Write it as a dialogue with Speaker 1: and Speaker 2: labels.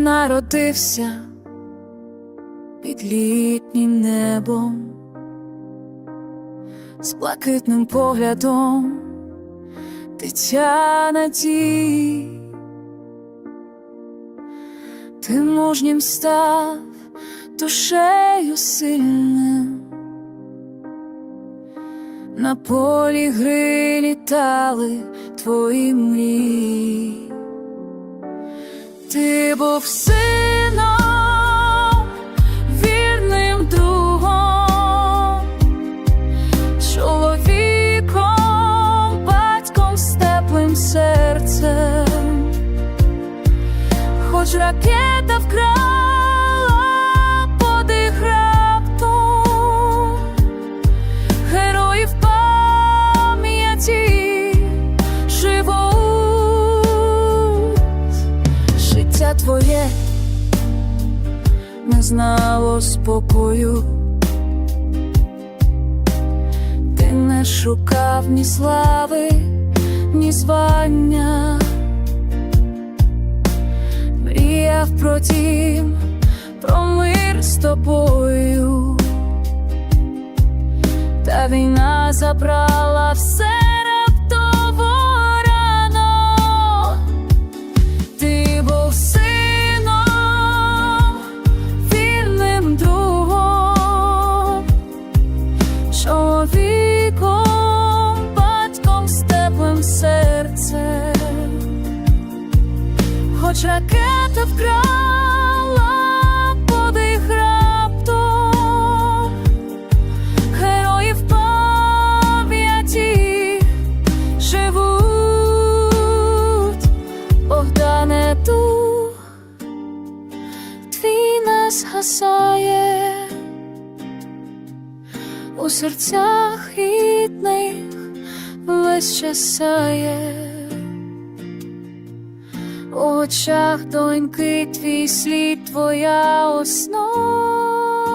Speaker 1: народився під літнім небом, з блакитним поглядом дитя надій. Ти мужнім став душею сильним, на полі гри літали твої мрії. Ти був сином, вірним другом, чоловіком, батьком з теплим серцем, хоч ракета вкрала твоє. Не знало спокою, ти не шукав ні слави, ні звання, мріяв про дім, про мир з тобою, та війна забрала все хоч ракета вкрала подих раптом, героїв пам'яті живуть. Богдане дух твій не згасає у серцях рідних весь час сяє, у очах доньки твій слід, твоя основа.